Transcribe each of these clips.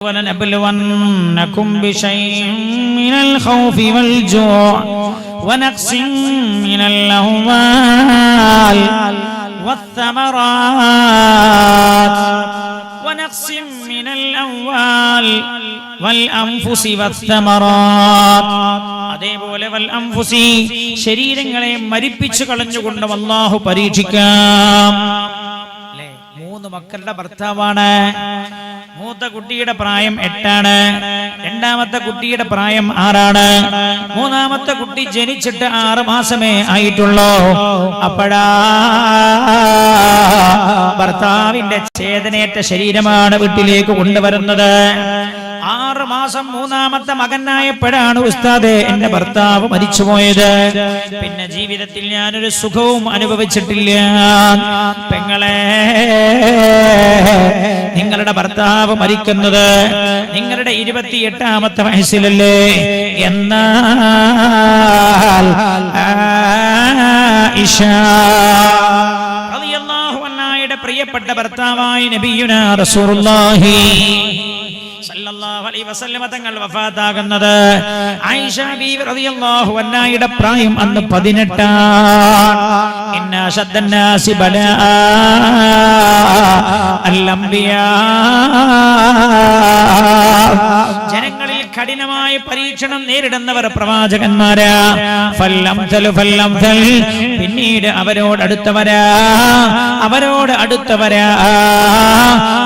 ولنبلونكم بشيء من الخوف والجوع ونقص من الأموال والثمرات ونقص من الأموال والأنفس والثمرات അതേപോലെ വൽ അംഫുസി ശരീരങ്ങളെ മരിപ്പിച്ചു കളഞ്ഞുകൊണ്ട് അല്ലാഹു പരീക്ഷിക്കാം അല്ലേ? മൂന്ന് മക്കളുടെ ഭർത്താവാണ്. മൂത്ത കുട്ടിയുടെ പ്രായം എട്ടാണ്. രണ്ടാമത്തെ കുട്ടിയുടെ പ്രായം ആറാണ്. മൂന്നാമത്തെ കുട്ടി ജനിച്ചിട്ട് ആറ് മാസമേ ആയിട്ടുള്ളൂ. അപ്പോഴാ ഭർത്താവിന്റെ ചേതനേറ്റ ശരീരമാണ് വീട്ടിലേക്ക് കൊണ്ടുവരുന്നത്. ആറ് മാസം മൂന്നാമത്തെ മകനായപ്പോഴാണ് ഉസ്താദെ. എന്റെ ഭർത്താവ് മരിച്ചുപോയത്. പിന്നെ ജീവിതത്തിൽ ഞാനൊരു സുഖവും അനുഭവിച്ചിട്ടില്ല. പെങ്ങളെ നിങ്ങളുടെ ഭർത്താവ് മരിക്കുന്നത് നിങ്ങളുടെ ഇരുപത്തിയെട്ടാമത്തെ വയസ്സിലല്ലേ? എന്നാൽ പ്രിയപ്പെട്ട ഭർത്താവായി നബിയുനാ റസൂലുള്ളാഹി. അലൈഹി വസല്ലമ തങ്ങൾ വഫാത്താകുന്നത്. ആയിഷ ബീവി പ്രായം അന്ന് 18 ഇന്ന അല്ലംബിയാ. ജനങ്ങളിൽ കഠിനമായ പരീക്ഷണം നേരിടുന്നവർ പ്രവാചകന്മാരാ. പിന്നീട് അവരോട് അടുത്തവരാ. അവരോട് അടുത്തവരാ.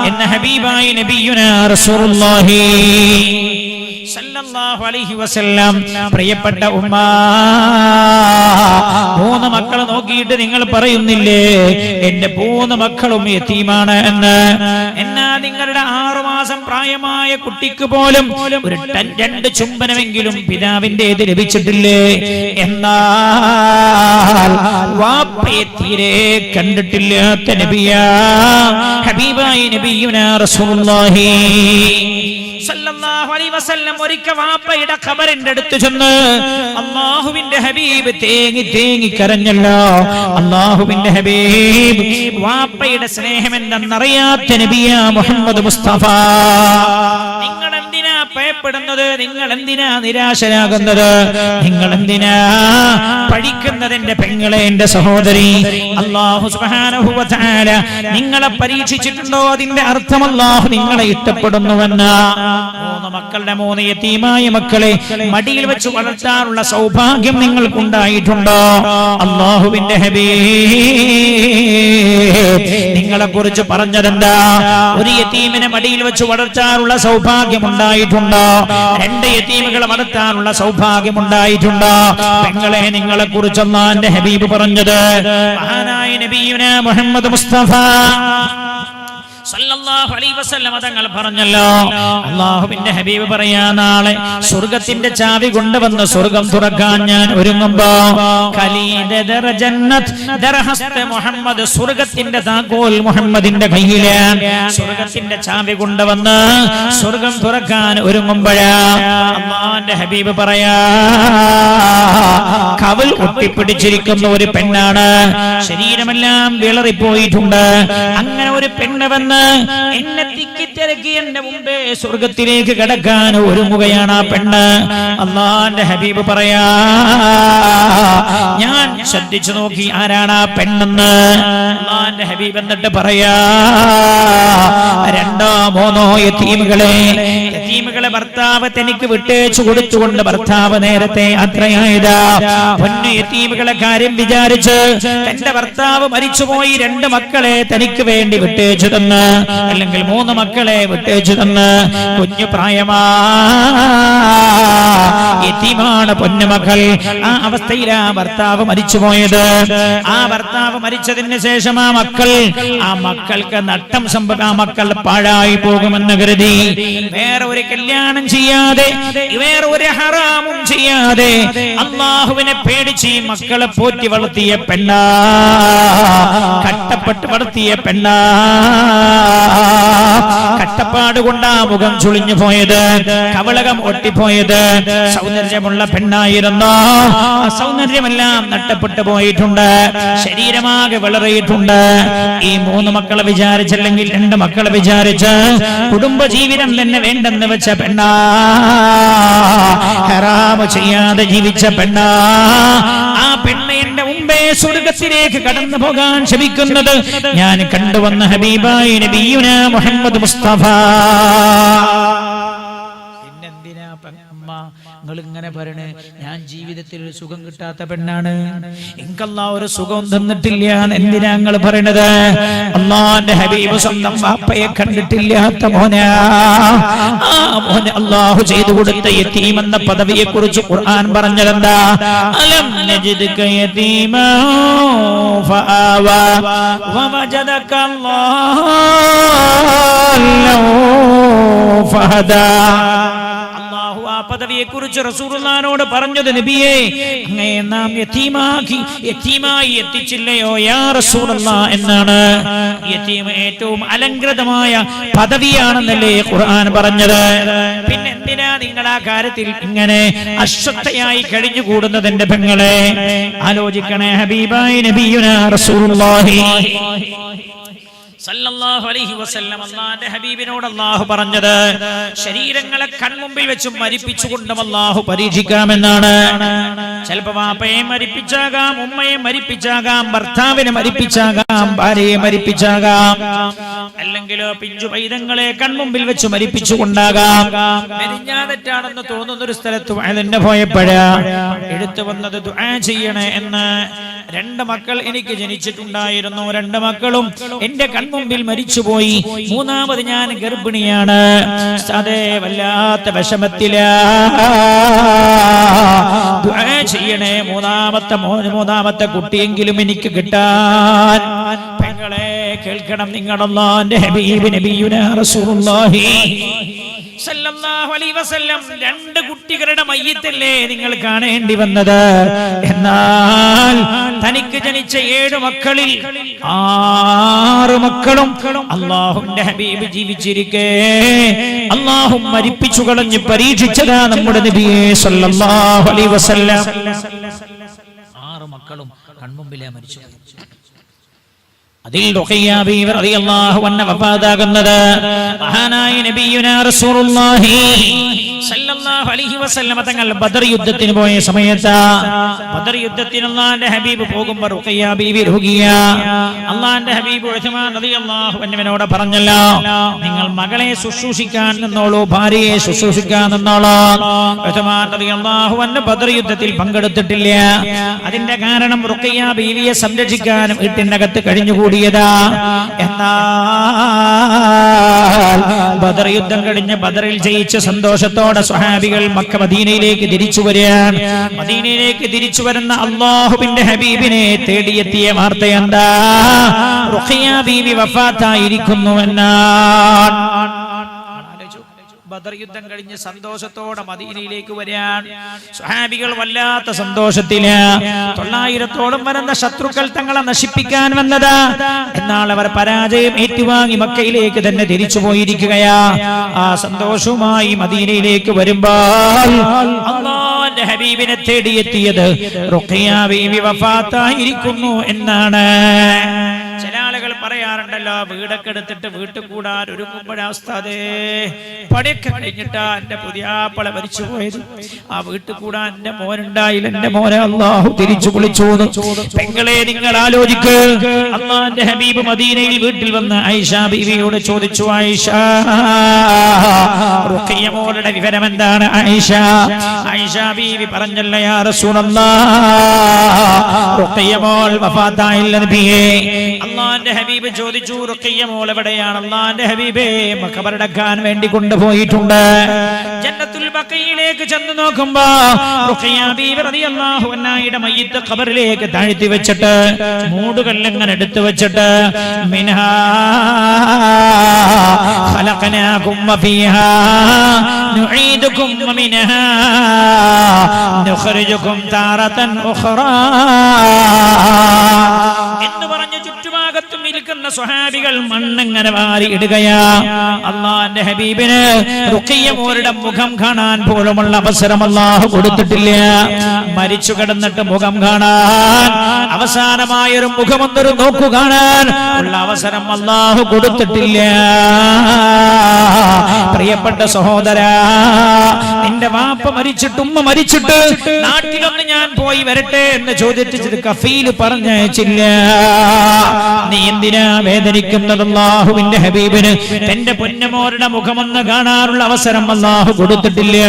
എന്ന ഹബീബായി നബിയുനാ റസൂലുള്ളാഹി. പ്രിയപ്പെട്ട ഉമ്മ മൂന്ന് മക്കളെ നോക്കിയിട്ട് നിങ്ങൾ പറയുന്നില്ലേ? എന്റെ മൂന്ന് മക്കളും എത്തിയുമാണ് എന്ന്. എന്നാ നിങ്ങളുടെ ആറു മാസം പ്രായമായ കുട്ടിക്ക് പോലും ഒരു രണ്ട് ചുംബനമെങ്കിലും പിതാവിന്റെ ഇത് ലഭിച്ചിട്ടില്ലേ? എന്നാൽ വാപ്പയെ തീരെ കണ്ടിട്ടില്ലാത്ത നബിയാ ഹബീബായി നബിയുനാ റസൂലുള്ളാഹി. ഒരിക്കൽ വാപ്പയുടെ ഖബറിന്റെ ഹബീബ് തേങ്ങി തേങ്ങി കരഞ്ഞല്ലോ. ഹബീബ് വാപ്പയുടെ മുഹമ്മദ് നിങ്ങൾ ഭയപ്പെടുന്നത് നിങ്ങൾ എന്തിനാ നിരാശരാകുന്നത്? നിങ്ങൾ എന്തിനാ പഠിക്കുന്നത് എന്റെ പെങ്ങളെ എന്റെ സഹോദരി? അള്ളാഹു വ നിങ്ങളെ പരീക്ഷിച്ചിട്ടുണ്ടോ അതിന്റെ അർത്ഥം അള്ളാഹു നിങ്ങളെ ഇഷ്ടപ്പെടുന്നുവെന്നാ? മക്കളുടെ മൂന്ന് യതീമായ മക്കളെ മടിയിൽ വെച്ച് വളർത്താനുള്ള സൗഭാഗ്യം നിങ്ങൾക്കുണ്ടായിട്ടുണ്ടോ? അള്ളാഹുവിന്റെ നിങ്ങളെ കുറിച്ച് പറഞ്ഞതെന്താ? ഒരു യതീമിനെ മടിയിൽ വെച്ച് വളർത്താനുള്ള സൗഭാഗ്യം ഉണ്ടായിട്ടുണ്ടോ രണ്ട് യതീമുകളെ വളർത്താനുള്ള സൗഭാഗ്യം ഉണ്ടായിട്ടുണ്ടോ പെങ്ങളെ നിങ്ങളെ എന്റെ ഹബീബ് പറഞ്ഞത്. മഹാനായ നബീന മുഹമ്മദ് മുസ്തഫ. സല്ലല്ലാഹു അലൈഹി വസല്ലം തങ്ങൾ പറഞ്ഞല്ലോ അള്ളാഹുവിന്റെ ഹബീബ് പറയാ നാളെ സ്വർഗത്തിന്റെ ചാവി കൊണ്ടുവന്ന് സ്വർഗം തുറക്കാൻ ഞാൻ ഒരുങ്ങുമ്പോ മുഹമ്മദ് സ്വർഗത്തിന്റെ താക്കോൽ മുഹമ്മദിന്റെ കയ്യിൽ. സ്വർഗത്തിന്റെ ചാവി കൊണ്ടുവന്ന് സ്വർഗം തുറക്കാൻ ഒരുങ്ങുമ്പോഴാ അള്ളാന്റെ ഹബീബ് പറയാ കവൽ ഒട്ടിപ്പിടിച്ചിരിക്കുന്ന ഒരു പെണ്ണാണ്. ശരീരമെല്ലാം വിളറിപ്പോയിട്ടുണ്ട്. അങ്ങനെ ഒരു പെണ്ണ് വന്ന് എന്നെ തിക്കിത്തിരക്കി എന്റെ മുമ്പേ സ്വർഗത്തിലേക്ക് കിടക്കാൻ ഒരുങ്ങുകയാണ് ആ പെണ്ണ്. അള്ളാന്റെ ഹബീബ് പറയാ ഞാൻ ശ്രദ്ധിച്ചു നോക്കി ആരാണ് ആ പെണ്ണെന്ന്. അള്ളാന്റെ ഹബീബ് എന്നിട്ട് പറയാ രണ്ടോ മൂന്നോ യത്തീമുകളെ യത്തീമുകളെ ഭർത്താവ് തനിക്ക് വിട്ടേച്ചു കൊടുത്തുകൊണ്ട് ഭർത്താവ് നേരത്തെ അത്രയായതാ. പൊന്നു യത്തീമുകളെ കാര്യം വിചാരിച്ച് തന്റെ ഭർത്താവ് മരിച്ചുപോയി രണ്ട് മക്കളെ തനിക്ക് വേണ്ടി വിട്ടേച്ചു തന്ന്. അല്ലെങ്കിൽ മൂന്ന് മക്കളെ വിട്ടേച്ചു തന്ന്. കുഞ്ഞു പ്രായമാ. യത്തീമാണ് പൊന്നുമക്കൾ ആ അവസ്ഥയിലാ ഭർത്താവ് മരിച്ചുപോയത്. ആ ഭർത്താവ് മരിച്ചതിന് ശേഷം ആ മക്കൾ ആ മക്കൾക്ക് നട്ടം സംഭവം ആ മക്കൾ പാഴായി പോകുമെന്ന് കരുതി. വേറെ ഒരു കല്യാണം ചെയ്യാതെ വേറെ ഒരു ഹറാമും ചെയ്യാതെ അള്ളാഹുവിനെ പേടിച്ച് ഈ മക്കളെ പോറ്റി വളർത്തിയ പെണ്ണാ. കട്ടപ്പെട്ട് വളർത്തിയ പെണ്ണാ. കട്ടപ്പാട് കൊണ്ടാ മുഖം ചുളിഞ്ഞു പോയത് കവളകം ഒട്ടിപ്പോയത്. സൗന്ദര്യമുള്ള പെണ്ണായിരുന്നു? ആ സൗന്ദര്യമെല്ലാം നഷ്ടപ്പെട്ടു പോയിട്ടുണ്ട് ശരീരമാകെ വിളറിയിട്ടുണ്ട്. ഈ മൂന്ന് മക്കളെ വിചാരിച്ചല്ലെങ്കിൽ രണ്ട് മക്കളെ വിചാരിച്ച് കുടുംബജീവിതം തന്നെ വേണ്ടെന്ന് വെച്ച പെണ്ണാ. ഹറാമ് ചെയ്യാതെ ജീവിച്ച പെണ്ണാ. ആ പെണ്ണ് എന്റെ മുമ്പേ സ്വർഗത്തിലേക്ക് കടന്നു പോകാൻ ശ്രമിക്കുന്നത് ഞാൻ കണ്ടുവന്ന ഹബീബായി നബീന മുഹമ്മദ് മുസ്തഫ. അമ്മ നിങ്ങൾ ഇങ്ങനെ പറയണേ ഞാൻ ജീവിതത്തിൽ ഒരു സുഖം കിട്ടാത്ത പെണ്ണാണ്. എനിക്കല്ല ഒരു സുഖം തന്നിട്ടില്ല എന്തിനാ നിങ്ങൾ പറയണത്? അള്ളാന്റെ ഹബീബ് സ്വന്തം വാപ്പയെ കണ്ടിട്ടില്ലാത്ത മോന. മോനെ അള്ളാഹു ചെയ്തു കൊടുത്ത യതീം എന്ന പദവിയെ കുറിച്ച് ഖുർആൻ പറഞ്ഞതെന്താ? അലം നജിദ്ക യതീമാ ഫആവാ വവജദക അല്ലാഹു ഫഹദാ. അള്ളാഹു ആ പദവിയെ കുറിച്ച് റസൂലുള്ളാഹിനോട് പറഞ്ഞത് നബിയെ അങ്ങയെ നാം യത്തീമാക്കി യതീമായി എത്തിച്ചില്ലയോ യാ റസൂറല്ല എന്നാണ്. യതീം ഏറ്റവും അലങ്കൃതമായ പദവിയാണെന്നല്ലേ ഖുർആൻ പറഞ്ഞത്. പിന്നെ എന്തിനാ നിങ്ങൾ ആ കാര്യത്തിൽ ഇങ്ങനെ അശ്വത്തയായി കഴിഞ്ഞുകൂടുന്നത് എന്റെ പെങ്ങളെ? ആലോചിക്കണേ ഹബീബായി നബിയുന റസൂലുള്ളാഹി. സല്ലല്ലാഹു അലൈഹി വസല്ലം ഹബീബിനോട് പറഞ്ഞത് ശരീരങ്ങളെ കൺമുമ്പിൽ വെച്ച് മരിപ്പിച്ചുകൊണ്ടും അല്ലാഹു പരീക്ഷിക്കാമെന്നാണ്. ചിലപ്പോ വാപ്പയെ മരിപ്പിച്ചാകാം ഉമ്മയെ മരിപ്പിച്ചാകാം ഭർത്താവിനെ മരിപ്പിച്ചാകാം ഭാര്യയെ മരിപ്പിച്ചാകാം അല്ലെങ്കിലോ പിഞ്ചു പൈതങ്ങളെ കൺമുമ്പിൽ വെച്ച് മരിപ്പിച്ചുകൊണ്ടാകാം. മെരിഞ്ഞാതെറ്റാണെന്ന് തോന്നുന്ന ഒരു സ്ഥലത്ത് അതിന്റെ പോയപ്പോഴാ എടുത്തു വന്നത് ദുആ ചെയ്യണേ എന്ന് രണ്ട് മക്കൾ എനിക്ക് ജനിച്ചിട്ടുണ്ടായിരുന്നു രണ്ട് മക്കളും എന്റെ കൺമുമ്പിൽ മരിച്ചുപോയി. മൂന്നാമത് ഞാൻ ഗർഭിണിയാണ്. അതേ വല്ലാത്ത വിഷമത്തില. ചെയ്യണേ മൂന്നാമത്തെ മോന് മൂന്നാമത്തെ കുട്ടിയെങ്കിലും എനിക്ക് കിട്ടാൻ. പെങ്ങളെ കേൾക്കണം നിങ്ങളൊന്നാന്റെ ഹബീബ് നബിയുന റസൂലുള്ളാഹി. രണ്ട് കുട്ടികളുടെ മയ്യത്തല്ലേ നിങ്ങൾ കാണേണ്ടി വന്നത്? എന്നാൽ തനിക്ക് ജനിച്ച ഏഴ് മക്കളിൽ ആറ് മക്കളും അള്ളാഹുന്റെ ഹബീബ് ജീവിച്ചിരിക്കേ. അള്ളാഹു മരിപ്പിച്ചു കളഞ്ഞ് പരീക്ഷിച്ചതാ നമ്മുടെ നബിയെ സല്ലല്ലാഹു അലൈഹി വസല്ലം. ആറ് മക്കളും കൺമുമ്പിലെ മരിച്ചു. അതിൽ വഫാതാകുന്നത് മഹാനായ നബിയുനാ റസൂലുള്ളാഹി തങ്ങൾ ബദർ യുദ്ധത്തിന് പോയ സമയത്ത് ബദർ യുദ്ധത്തിന് അള്ളാന്റെ ഹബീബ് പോകുമ്പോൾ റുഖയ്യ ബീവി രോഗിയ. അല്ലാഹുവിന്റെ ഹബീബ് അൻഹുവിനോട് പറഞ്ഞല്ലോ നിങ്ങൾ മകളെ ശുശ്രൂഷിക്കാൻ നിന്നോളൂ ഭാര്യയെ ശുശ്രൂഷിക്കാൻ നിന്നോളൂ. ബദർ യുദ്ധത്തിൽ പങ്കെടുത്തിട്ടില്ല. അതിന്റെ കാരണം റുഖയ്യ ബീവിയെ സംരക്ഷിക്കാനും വീട്ടിനകത്ത് കഴിഞ്ഞുകൂടിയതാ. എന്നാൽ ബദർ യുദ്ധം കഴിഞ്ഞ് ബദറിൽ ജയിച്ച സന്തോഷത്തോടെ സ്വഹാബികൾ മക്ക മദീനയിലേക്ക് തിരിച്ചു വരികയാണ്. മദീനയിലേക്ക് തിരിച്ചു വരുന്ന അള്ളാഹുബിന്റെ ഹബീബിനെ തേടിയെത്തിയ വാർത്ത എന്താ? റുഖിയ ബീവി വഫാത്തായിരിക്കുന്നു എന്നാണ് ബദർ യുദ്ധം കഴിഞ്ഞ് സന്തോഷത്തോടെ മദീനയിലേക്ക് വരാൻ സ്വഹാബികൾ വല്ലാത്ത സന്തോഷത്തിൽ. തൊള്ളായിരത്തോളം വരുന്ന ശത്രുക്കൾ തങ്ങളെ നശിപ്പിക്കാൻ വന്നതാ. എന്നാൽ അവർ പരാജയം ഏറ്റുവാങ്ങി മക്കയിലേക്ക് തന്നെ തിരിച്ചു പോയിരിക്കുകയാ. ആ സന്തോഷവുമായി മദീനയിലേക്ക് വരുമ്പോൾ അള്ളാന്റെ ഹബീബിനെ തേടിയെത്തിയത് റുഖിയ ബീവി വഫാത്തായിരിക്കുന്നു എന്നാണ്. പറയാറുണ്ടല്ലോ വീടൊക്കെ എടുത്തിട്ട് വീട്ടിൽ കൂടാൻ ഒരുങ്ങുമ്പോഴാസ്താദേ പണിയൊക്കെ കഴിഞ്ഞിട്ടാ എന്റെ പുതിയാപ്പള മരിച്ചു പോയത് ആ വീട്ടിൽ കൂടാൻ എന്റെ മോനുണ്ടായില്ല. എന്റെ മോനെ അള്ളാഹു തിരിച്ചു വിളിച്ചു പെങ്ങളെ നിങ്ങൾ ആലോചിക്ക്. അള്ളാന്റെ ഹബീബ് മദീനയിൽ വീട്ടിൽ വന്ന് ഐഷ ബീവിയോട് ചോദിച്ചു ഐഷ റുഖിയ മോളുടെ വിവരം എന്താണ് ഐഷ ഐഷ ബീവി പറഞ്ഞല്ലോ യാ റസൂലല്ലാഹ് വഫാത്തായില്ല നബിയേ. അള്ളാന്റെ ഹബീബ് ചോദിച്ചു റുഖിയ മോൾ എവിടെയാണ് അള്ളാന്റെ ഹബീബേ മഖബറടക്കാൻ വേണ്ടി കൊണ്ടുപോയിട്ടുണ്ട് ജന്നത്തുൽ ബഖയിലേക്ക് ചെന്ന് നോക്കുമ്പോ റുഖിയ ബീവി റളിയല്ലാഹു അൻഹയുടെ മയ്യിത്ത് ഖബറിലേക്ക് താഴ്ത്തി വെച്ചിട്ട് മൂടുകല്ലിങ്ങനെ എടുത്തു വെച്ചിട്ട് മിൻഹാ خلقناكم وفيها نعيدكم ومنها نخرجكم تارة أخرى നിൽക്കുന്ന സ്വഹാബികൾ മണ്ണിങ്ങനെ വാരി ഇടുകയാ. അള്ളാന്റെ ഹബീബിന് റുഖിയമോരുടെ മുഖം കാണാൻ പോലുമുള്ള അവസരം അള്ളാഹു കൊടുത്തിട്ടില്ല. മരിച്ചു കിടന്നിട്ട് മുഖം കാണാൻ അവസാനമായൊരു മുഖമൊന്നൊരു നോക്കു കാണാൻ ഉള്ള അവസരം അള്ളാഹു കൊടുത്തിട്ടില്ല. പ്രിയപ്പെട്ട സഹോദര നിന്റെ വാപ്പ മരിച്ചിട്ട് ഉമ്മ മരിച്ചിട്ട് നാട്ടിലൊന്ന് ഞാൻ പോയി വരട്ടെ എന്ന് ചോദിച്ചിട്ട് കഫീൽ പറഞ്ഞയച്ചില്ല. നീ എന്തിനാ വേദനിക്കുന്നത് അള്ളാഹുവിന്റെ ഹബീബിന് തന്റെ പൊന്നമോരുടെ മുഖമൊന്ന് കാണാനുള്ള അവസരം അള്ളാഹു കൊടുത്തിട്ടില്ല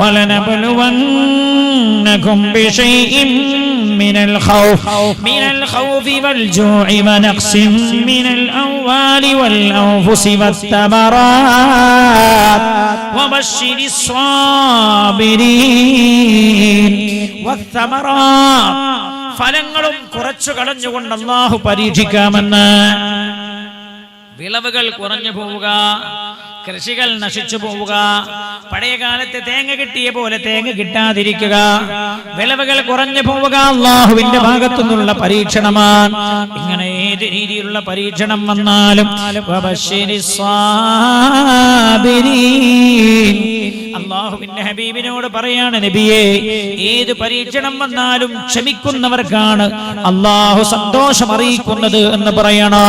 വലനബലുവന്നകും ബിശൈഇൻ من الخوف من الخوف والجوع ونقص من الأموال والأنفس والثمرات وبشر الصابرين والثمرات ഫലങ്ങളും കുറച്ചു കളഞ്ഞുകൊണ്ട് അള്ളാഹു പരീക്ഷിക്കാമെന്ന്. വിളവുകൾ കുറഞ്ഞു പോവുക. കൃഷികൾ നശിച്ചു പോവുക. പഴയ കാലത്ത് തേങ്ങ കിട്ടിയ പോലെ തേങ്ങ കിട്ടാതിരിക്കുക. വിളവുകൾ കുറഞ്ഞു പോവുക. അള്ളാഹുവിന്റെ ഭാഗത്തു നിന്നുള്ള പരീക്ഷണമാണ്. ഇങ്ങനെ ഏത് രീതിയിലുള്ള പരീക്ഷണം വന്നാലും. അള്ളാഹുവിന്റെ ഹബീബിനോട് പറയാണ് നബിയെ ഏത് പരീക്ഷണം വന്നാലും ക്ഷമിക്കുന്നവർക്കാണ് അള്ളാഹു സന്തോഷം അറിയിക്കുന്നത് എന്ന് പറയണോ.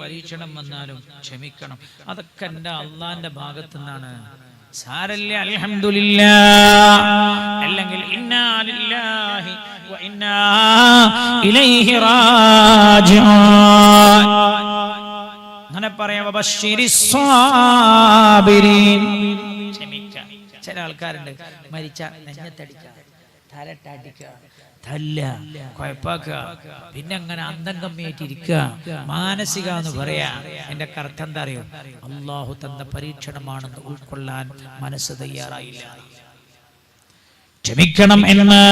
പരീക്ഷണം വന്നാലും ക്ഷമിക്കണം. അതൊക്കെ എന്റെ അള്ളാന്റെ ഭാഗത്തു നിന്നാണ് സാരല്ല? അലഹമില്ല അല്ലെങ്കിൽ അങ്ങനെ പറയാം ചില ആൾക്കാരുണ്ട് മരിച്ച നെഞ്ഞത്തടിക്കുക പിന്നെ അങ്ങനെ അന്തം കമ്മിയായിട്ടിരിക്കുക മാനസിക എന്ന് പറയാ എന്റെ അർത്ഥം എന്താ അറിയോ? അള്ളാഹു തന്ന പരീക്ഷണമാണെന്ന് ഉൾക്കൊള്ളാൻ മനസ്സ് തയ്യാറായില്ല. ക്ഷമിക്കണം എന്ന്.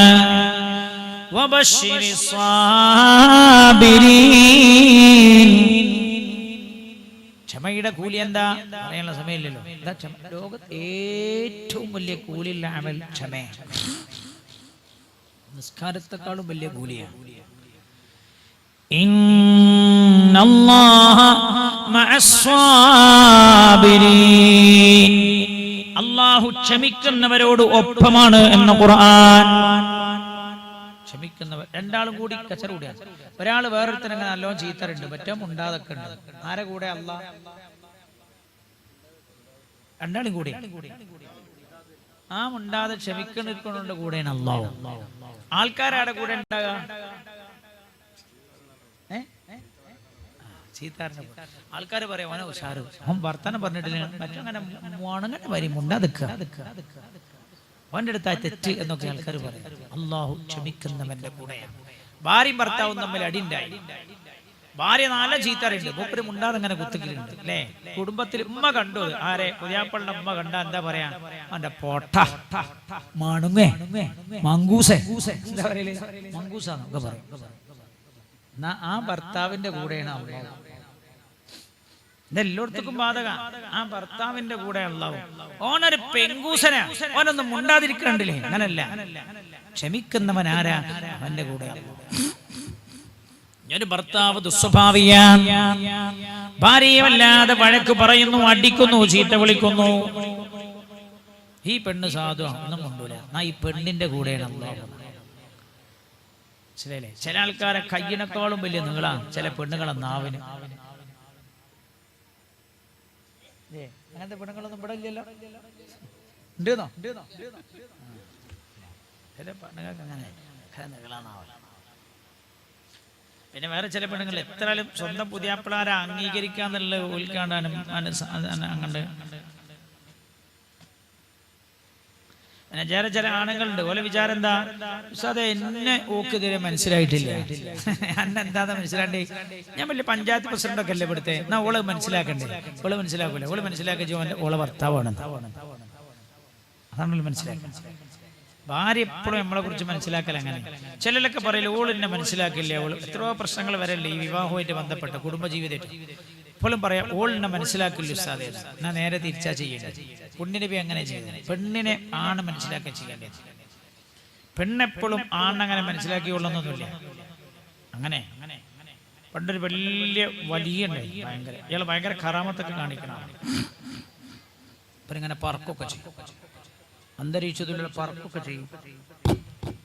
ക്ഷമയുടെ കൂലി എന്താ? പറയാനുള്ള സമയമില്ലല്ലോ. എന്താ ക്ഷമ? ലോകത്ത് ഏറ്റവും വലിയ കൂലിയുള്ള അമൽ ക്ഷമയാണ്. നിസ്കാരത്തെക്കാളും വലിയ കൂലിയാണ് അള്ളാഹു ക്ഷമിക്കുന്നവരോട് ഒപ്പമാണ് എന്ന ഖുർആൻ. ക്ഷമിക്കുന്നവർ രണ്ടാളും കൂടി കച്ചറ കൂടിയാ ഒരാൾ വേറൊരുത്തനെ നല്ലോ ചീത്തരുണ്ട് മറ്റോ ഉണ്ടാതൊക്കെ ഉണ്ട്. ആരെ കൂടെ? അള്ളാഹ് രണ്ടാളും കൂടി. ആ മുണ്ടാതെ ക്ഷമിക്കുന്നവരുടെ കൂടെയാണ് അള്ളാഹു. ആൾക്കാരാടെ കൂടെ ചീത്താറിനെ ആൾക്കാർ പറയാം ഉഷാരും ഉഷാറ്. അവൻ വർത്തമാനം പറഞ്ഞിട്ടില്ല മറ്റങ്ങനെ മുണങ്ങനെ വരി മുണ്ടാതിക്കുക അവന്റെ അടുത്തായ തെറ്റ് എന്നൊക്കെ ആൾക്കാർ പറയും. അള്ളാഹു ക്ഷമിക്കുന്നവന്റെ കൂടെയാണ്. ഭാര്യയും ഭർത്താവും തമ്മിൽ അടിണ്ടായി ഭാര്യ നല്ല ചീത്തറുണ്ട് മൂപ്പര് മുണ്ടാതെ അങ്ങനെ കുത്തിക്കലുണ്ട് അല്ലേ? കുടുംബത്തിൽ ഉമ്മ കണ്ടു ആരെ? പുതിയാപ്പളുടെ ഉമ്മ കണ്ട എന്താ പറയാ? അവന്റെ പൊട്ട. മണുങ്ങേ. മങ്കൂസേ. എന്താ പറയൽ? എന്നാ ആ ഭർത്താവിന്റെ കൂടെയാണ് അള്ളാഹു ഇതെല്ലായിടത്തും ബാധക. ആ ഭർത്താവിന്റെ കൂടെ അള്ളാഹു ഓനൊരു പെങ്കൂസന. ഓനൊന്നും മുണ്ടാതിരിക്കണ്ടില്ലേ അങ്ങനല്ല. ക്ഷമിക്കുന്നവൻ ആരാ? അവന്റെ കൂടെ ഒരു ഭർത്താവ് ദുസ്വഭാവിയാണ് ഭാര്യയെ വല്ലാതെ വഴക്ക് പറയുന്നു അടിക്കുന്നു ചീത്ത വിളിക്കുന്നു ഈ പെണ്ണ് സാധു ഒന്നും കൊണ്ടൂല എന്നാ ഈ പെണ്ണിന്റെ കൂടെയാണ് ശരിയല്ലേ ചില ആൾക്കാരെ കയ്യിനേക്കാളും വലിയ നീളാണ് ചില പെണ്ണുങ്ങളെ നാവിന് അങ്ങനത്തെ പെണ്ണുങ്ങളൊന്നും ഇവിടെ ഇല്ലല്ലോ ഉണ്ടെന്നോ ചില പെണ്ണുങ്ങൾക്ക് അങ്ങനെ അങ്ങനെ നീളാന്നാവല പിന്നെ വേറെ ചില പെണ്ണുങ്ങൾ എത്രയാലും സ്വന്തം പുതിയാപ്പിളാരെ അംഗീകരിക്കാന്നുള്ള ഉൾക്കാണ്ടാനും അങ്ങണ്ട് പിന്നെ ചില ചില ആണുങ്ങളുണ്ട്. ഓലെ വിചാരം എന്താ? അതെ എന്നെ ഓക്ക് ഇതുവരെ മനസ്സിലായിട്ടില്ല. എന്താ മനസ്സിലാണ്ടേ? ഞാൻ വലിയ പഞ്ചായത്ത് പ്രസിഡന്റ് ഒക്കെ അല്ലേ ഇവിടുത്തെ? എന്നാ ഓൾ മനസ്സിലാക്കണ്ടേ? ഓൾ മനസ്സിലാക്കൂല. ഓൾ മനസ്സിലാക്കി ഓളെ ഭർത്താവാണ്. അതാണല്ലോ മനസ്സിലാക്കുന്നത് ഭാര്യ എപ്പോഴും നമ്മളെ കുറിച്ച് മനസ്സിലാക്കൽ അങ്ങനെ ചിലരൊക്കെ പറയില്ല ഓൾ എന്നെ മനസ്സിലാക്കില്ല? ഓൾ എത്രയോ പ്രശ്നങ്ങൾ വരല്ലേ ഈ വിവാഹവുമായിട്ട് ബന്ധപ്പെട്ട കുടുംബജീവിതമായിട്ട്. എപ്പോഴും പറയാം ഓൾ എന്നെ മനസ്സിലാക്കില്ല ഉസ്താദേ? എന്നാ നേരെ തിരിച്ചാ ചെയ്യേണ്ടത്. പെണ്ണിനെ പോയി അങ്ങനെ ചെയ്യുന്നത് പെണ്ണിനെ ആണ് മനസ്സിലാക്കാൻ ചെയ്യേണ്ടത്. പെണ്ണെപ്പോഴും ആണങ്ങനെ മനസ്സിലാക്കിയുള്ളൊന്നുമില്ല അങ്ങനെ. പണ്ടൊരു വലിയ വലിയ ഭയങ്കര. ഇയാൾ ഭയങ്കര കറാമത്തൊക്കെ കാണിക്കണം ഇങ്ങനെ പറക്കൊക്കെ ചെയ്യും. അന്തരീക്ഷത്തിലുള്ള പറക്കൊക്കെ ചെയ്യും.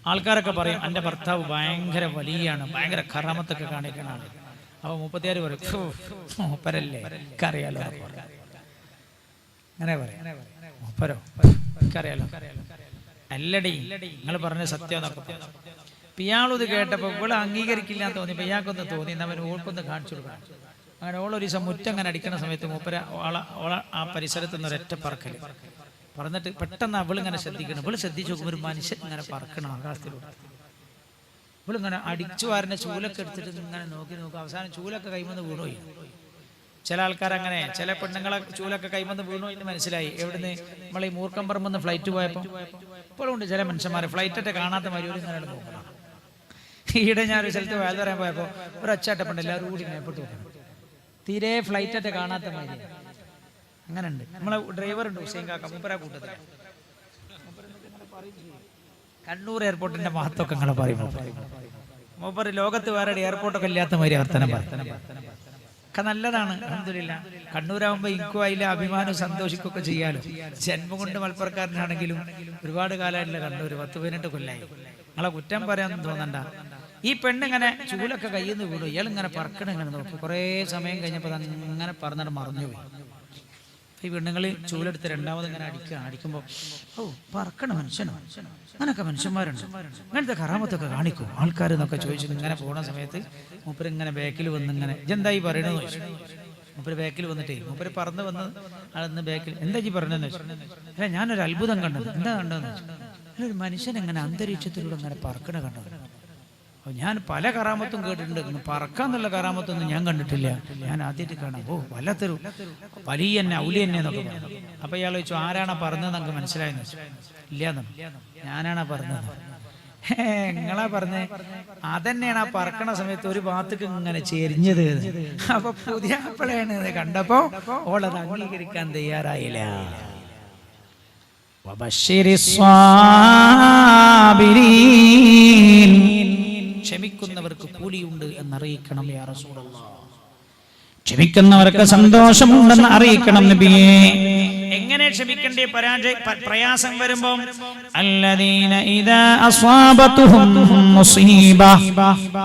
ആൾക്കാരൊക്കെ പറയും എന്റെ ഭർത്താവ് ഭയങ്കര വലിയാണ് ഭയങ്കര കറാമത്തൊക്കെ കാണിക്കണാണ് അപ്പൊ മുപ്പത്തിയാറ് പറയും "ഫു, മൂപ്പരല്ലേ പറയും. അങ്ങനെ പറയാം. മൂപ്പരോ എനിക്കറിയാലോ അല്ലടി നിങ്ങൾ പറഞ്ഞ സത്യം എന്നൊക്കെ ഇയാളത് കേട്ടപ്പോൾ ഇവിടെ അംഗീകരിക്കില്ല എന്ന് തോന്നി ഇയാൾക്കൊന്ന് തോന്നി അവൻ ഓൾക്കൊന്ന് കാണിച്ചു കൊടുക്കണം. അങ്ങനെ ഓളൊരു ദിവസം മുറ്റം അങ്ങനെ അടിക്കുന്ന സമയത്ത് മൂപ്പര ഓള ഓള ആ പരിസരത്ത് നിന്ന് ഒരൊറ്റ പറക്കൽ. പറഞ്ഞിട്ട് പെട്ടെന്ന് അവളിങ്ങനെ ശ്രദ്ധിക്കണം. ഇവൾ ശ്രദ്ധിച്ചു നോക്കുമ്പോൾ ഒരു മനുഷ്യൻ ഇങ്ങനെ പറക്കണം ആകാശത്തിലൂടെ. ഇവളിങ്ങനെ അടിച്ചു വാരുന്ന ചൂലൊക്കെ എടുത്തിട്ട് ഇങ്ങനെ നോക്കി നോക്കും. അവസാനം ചൂലൊക്കെ കൈമന്ന് വീണുപോയി ചില ആൾക്കാർ അങ്ങനെ ചില പെണ്ണുങ്ങളെ ചൂലൊക്കെ കൈമന്ന് വീണു എന്ന് മനസ്സിലായി. എവിടുന്ന്? നമ്മൾ ഈ മൂർക്കം പറമ്പെന്ന് ഫ്ലൈറ്റ് പോയപ്പോൾ ഇപ്പോഴും ഉണ്ട് ചില മനുഷ്യന്മാരെ. ഫ്ലൈറ്റ് ഫ്ലൈറ്റൊക്കെ കാണാത്ത മരുവരും ഇങ്ങനെ നോക്കണം. ഈയിടെ ഞാൻ ഒരു സ്ഥലത്ത് വേദന പോയപ്പോൾ ഒരു അച്ചാട്ടപ്പണ്ട് എല്ലാവരും കൂടി മേപ്പെട്ട് നോക്കണം തീരെ ഫ്ലൈറ്റൊക്കെ കാണാത്ത മാതിരി അങ്ങനെ ഉണ്ട് നമ്മളെ ഡ്രൈവർ ഉണ്ട് ഹുസൈൻ കാക്ക മൂപ്പര കൂട്ടത്തിൽ കണ്ണൂർ എയർപോർട്ടിന്റെ മഹത്വമൊക്കെ ഇങ്ങനെ പറയും മൂപ്പര്. മൂപ്പര് ലോകത്ത് വേറെ എയർപോർട്ടൊക്കെ ഇല്ലാത്ത മാതിരി വർത്തനം ഒക്കെ നല്ലതാണ് അഹമ്മദില്ല കണ്ണൂരാകുമ്പോ ഇൻക്കും അതിലെ അഭിമാനം സന്തോഷിക്കൊക്കെ ചെയ്യാലോ. ജന്മം കൊണ്ട് മലപ്പുറക്കാരനാണെങ്കിലും ഒരുപാട് കാലമായിട്ടില്ല കണ്ണൂർ പത്ത് പതിനെട്ട് കൊല്ലായി. നിങ്ങളെ കുറ്റം പറയാനൊന്നും തോന്നണ്ട. ഈ പെണ്ണിങ്ങനെ ചൂലൊക്കെ കയ്യിൽ നിന്ന് വീടും ഇയാൾ ഇങ്ങനെ പറക്കണ ഇങ്ങനെ നോക്കി. കുറേ സമയം കഴിഞ്ഞപ്പോൾ അങ്ങനെ പറഞ്ഞിട്ട് മറന്നുപോയി ഈ പെണ്ണുങ്ങൾ ചൂലെടുത്ത് രണ്ടാമത് ഇങ്ങനെ അടിക്കുക അടിക്കുമ്പോൾ ഓ പറക്കണ മനുഷ്യനോ? അങ്ങനൊക്കെ മനുഷ്യന്മാരുണ്ട്. അങ്ങനത്തെ കറാമത്തൊക്കെ കാണിക്കും? ആൾക്കാർ എന്നൊക്കെ ചോദിച്ചു ഇങ്ങനെ പോണ സമയത്ത് മൂപ്പര് ഇങ്ങനെ ബാക്കിൽ വന്ന് ഇങ്ങനെ ഇതെന്തായി പറയണെന്ന് ചോദിച്ചു. മൂപ്പര് ബാക്കിൽ വന്നിട്ടേ മൂപ്പര് പറന്ന് വന്ന് അന്ന് ബാക്കിൽ എന്താ ഈ പറഞ്ഞതെന്ന് വെച്ചു അല്ല ഞാനൊരു അത്ഭുതം കണ്ടത്. എന്താ കണ്ടതെന്ന് വെച്ചു "അല്ല, ഒരു മനുഷ്യൻ ഇങ്ങനെ അന്തരീക്ഷത്തിലൂടെ ഇങ്ങനെ പറക്കണ കണ്ടത്. ഞാൻ പല കറാമത്തും കേട്ടിട്ടുണ്ട് ഇങ്ങ് പറക്കാന്നുള്ള കറാമത്തൊന്നും ഞാൻ കണ്ടിട്ടില്ല ഞാൻ ആദ്യമായിട്ട് കാണാം ഓ വല്ലാത്തൊരു വലിയ തന്നെ ഔലി തന്നെ എന്നൊക്കെ പറഞ്ഞു അപ്പൊ ഇയാൾ ചോദിച്ചു ആരാണാ പറഞ്ഞത് നമുക്ക് മനസ്സിലായെന്ന് വെച്ചു ഇല്ലാന്ന് ഞാനാണാ പറഞ്ഞത് "ഹേ, നിങ്ങളാ പറഞ്ഞേ അതന്നെയാണ് ആ പറക്കണ സമയത്ത് ഒരു ഭാഗത്തേക്ക് ഇങ്ങനെ ചെരിഞ്ഞത് എന്ന്." അപ്പൊ പുതിയ അപ്പളയാണ് ഇത് കണ്ടപ്പോ ഓളത് അംഗീകരിക്കാൻ തയ്യാറായില്ല وبشر الصابرين ക്ഷമിക്കുന്നവർക്ക് കൂലിയുണ്ട് എന്നറിയിക്കണം യാ ക്ഷമിക്കുന്നവർക്ക് സന്തോഷമുണ്ടെന്ന് അറിയിക്കണം നബിയെ. എങ്ങനെ ക്ഷമിക്കണ്ടേ പരാജയ പ്രയാസം വരുമ്പോ? അല്ലദീന ഇദാ അസ്വാബതുഹും മുസീബ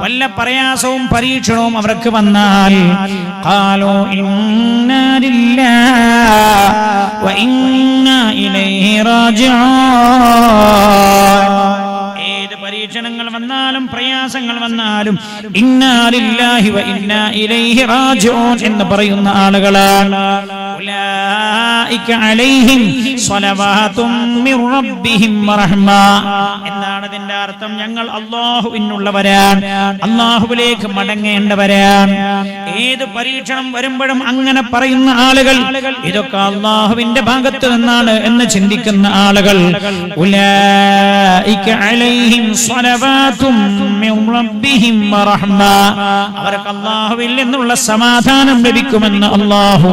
വല്ല പ്രയാസവും പരീക്ഷണവും അവർക്ക് വന്നാൽ കാലോ ഇന്നാ ലില്ലാഹി വ ഇന്നാ ഇലൈഹി റാജിഊൻ. പരീക്ഷണങ്ങൾ വന്നാലും പ്രയാസങ്ങൾ വന്നാലും ഇന്നാലില്ലാഹി വ ഇന്നാ ഇലൈഹി റാജിഊൻ എന്ന് പറയുന്ന ആളുകളാണ്. ഉലൈക അലൈഹിം സ്വലവാതും മിർ റബ്ബിഹിം റഹ്മ ഇതിന്റെ അർത്ഥം ഞങ്ങൾ അള്ളാഹുവിനുള്ളവരാണ് അള്ളാഹുവിലേക്ക് മടങ്ങേണ്ടവരാണ്. ഏത് പരീക്ഷണം വരുമ്പോഴും അങ്ങനെ പറയുന്ന ആളുകൾ ഇതൊക്കെ അള്ളാഹുവിന്റെ ഭാഗത്ത് നിന്നാണ് എന്ന് ചിന്തിക്കുന്ന ആളുകൾ. അവർക്ക് അള്ളാഹുവിൽ നിന്നുള്ള സമാധാനം ലഭിക്കുമെന്ന് അള്ളാഹു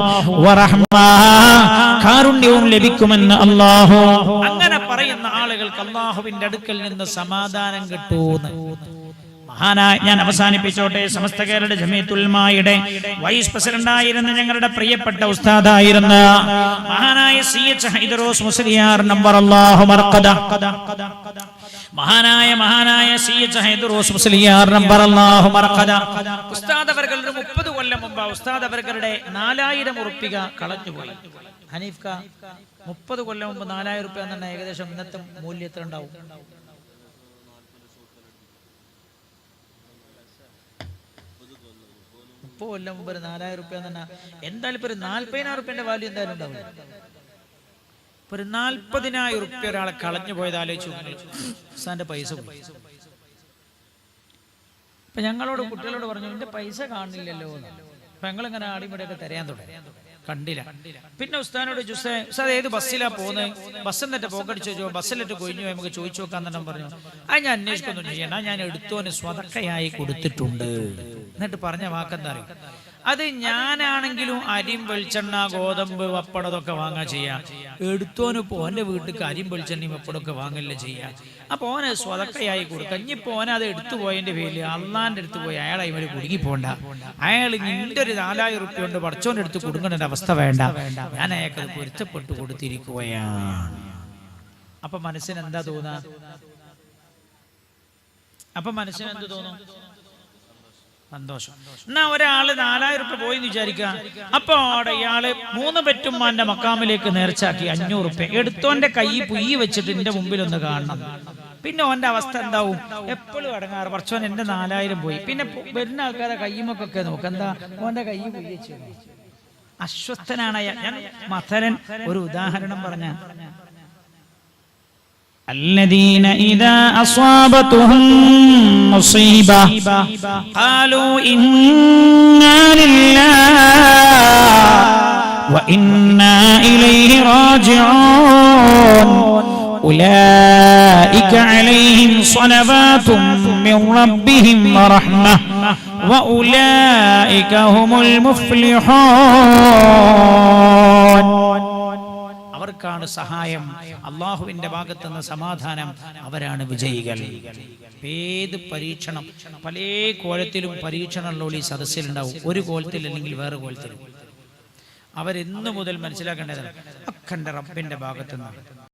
കാരുണ്യവും ലഭിക്കുമെന്ന് അള്ളാഹു അങ്ങനെ പറയുന്ന ആളുകൾക്ക് അള്ളാഹുവിന്റെ അടുക്കൽ നിന്ന് സമാധാനം കിട്ടൂന്ന്. മഹാനായ ഞാൻ അവസാനിപ്പിച്ചോട്ടെ. സമസ്ത കേരള ജമീത്തുൽമായുടെ വൈസ് പ്രസിഡന്റായിരുന്ന ഞങ്ങളുടെ പ്രിയപ്പെട്ട ഉസ്താദായിരുന്ന മഹാനായ സി എച്ച് ഹൈദറോസ് മുസ്ലിയാർ നമ്പർ അള്ളാഹു മഹാനായ മഹാനായ സി എച്ച് ഹൈദറോസ് മുസ്ലിയാർ നമ്പർ അള്ളാഹു ഉസ്താദ് അവർകളുടെ മുപ്പത് കൊല്ലം മുമ്പ് ഉസ്താദ് അവർകളുടെ നാലായിരം ഉറുപ്പിക കളഞ്ഞുപോയി. ഹനീഫ് മുപ്പത് കൊല്ലം മുമ്പ് നാലായിരം റുപ്യ പറഞ്ഞാൽ ഏകദേശം ഇന്നത്തെ മൂല്യം എത്ര ഉണ്ടാവും? മുപ്പത് കൊല്ലം മുമ്പ് ഒരു നാലായിരം റുപ്യ തന്നെ എന്തായാലും ഇപ്പൊ ഒരു നാല്പതിനായിരം റുപ്യന്റെ വാല്യൂ എന്തായാലും ഉണ്ടാവില്ല. ഇപ്പൊ ഒരു നാല്പതിനായിരം റുപ്യ ഒരാളെ കളഞ്ഞു പോയത് ആലോചിച്ചു ഉസ്താന്റെ പൈസ ഇപ്പൊ ഞങ്ങളോട് കുട്ടികളോട് പറഞ്ഞു എന്റെ പൈസ കാണില്ലല്ലോ. അപ്പൊ ഞങ്ങളിങ്ങനെ ആടിമടിയൊക്കെ തരാൻ തുടങ്ങി. കണ്ടില്ല. പിന്നെ ഉസ്താനോട് ജുസേ ഉസ്താദ് ഏത് ബസ്സിലാ പോകുന്നത് ബസ് എന്നിട്ട് പോക്കറ്റ് ചോദിച്ചോ ബസ്സിലിട്ട് കൊഴിഞ്ഞു നമുക്ക് ചോദിച്ചു നോക്കാൻ പറഞ്ഞു. അത് ഞാൻ അന്വേഷിക്കൊന്നും ചെയ്യണ്ട ഞാൻ എടുത്തോന് സ്വതക്കയായി കൊടുത്തിട്ടുണ്ട്. എന്നിട്ട് പറഞ്ഞ വാക്കെന്താ അറിയും? അത് ഞാനാണെങ്കിലും അരിയും വെളിച്ചെണ്ണ ഗോതമ്പ് വപ്പടതൊക്കെ വാങ്ങാ ചെയ്യാം. എടുത്തോന് ഇപ്പൊ ഓന്റെ വീട്ടിൽ അരിയും വെളിച്ചെണ്ണയും വപ്പടൊക്കെ വാങ്ങല്ലേ ചെയ്യാം. അപ്പൊ ഓനെ സ്വതക്കയായി കൊടുക്കാം ഇനിയിപ്പോ പോനെ അത് എടുത്തു പോയതിന്റെ പേരിൽ അള്ളാന്റെ അടുത്ത് പോയി അയാൾ അയിമൽ കുടുങ്ങി പോണ്ട. അയാൾ നിന്റെ ഒരു നാലായിരം റുപ്യ കൊണ്ട് പഠിച്ചോന്റെ അടുത്ത് കുടുങ്ങേണ്ട അവസ്ഥ വേണ്ട. ഞാൻ അയാൾക്ക് അത് പൊരുത്തപ്പെട്ട് കൊടുത്തിരിക്കുകയാണ്. അപ്പൊ മനസ്സിന് എന്താ തോന്നാ? അപ്പൊ മനസ്സിന് എന്ത് തോന്നും? സന്തോഷം. എന്നാ ഒരാൾ നാലായിരം റുപ്യ പോയി എന്ന് വിചാരിക്കുക അപ്പൊ അവിടെ ഇയാൾ മൂന്ന് പെറ്റുമ്മാന്റെ മക്കാമിലേക്ക് നേർച്ചാക്കി അഞ്ഞൂറ് റുപ്യ എടുത്തോന്റെ കൈ പുയ്യി വെച്ചിട്ട് എന്റെ മുമ്പിൽ ഒന്ന് കാണണം. പിന്നെ ഓന്റെ അവസ്ഥ എന്താവും? എപ്പോഴും അടങ്ങാറ്. പറച്ചോൻ എന്റെ നാലായിരം പോയി. പിന്നെ വരുന്ന ആൾക്കാരെ കയ്യുമൊക്കെ നോക്ക്. എന്താ? ഓന്റെ കൈ പുയ്യി വെച്ചു. അസ്വസ്ഥനാണ് ഞാൻ മഥരൻ ഒരു ഉദാഹരണം പറഞ്ഞ الذين إذا أصابتهم مصيبة قالوا إنا لله وإنا إليه راجعون. أولئك عليهم صلوات من ربهم ورحمة وأولئك هم المفلحون. അവർക്കാണ് സഹായം. അള്ളാഹുവിന്റെ ഭാഗത്തുനിന്ന് സമാധാനം. അവരാണ് വിജയികൾ. ഏത് പരീക്ഷണം? പല കോലത്തിലും പരീക്ഷണമുള്ള ഈ സദസ്സിലുണ്ടാവും. ഒരു കോലത്തിൽ അല്ലെങ്കിൽ വേറെ കോലത്തിലും. അവരെന്നു മുതൽ മനസ്സിലാക്കേണ്ടതാണ്. അഖണ്ഡ റബ്ബിന്റെ ഭാഗത്തുനിന്ന്.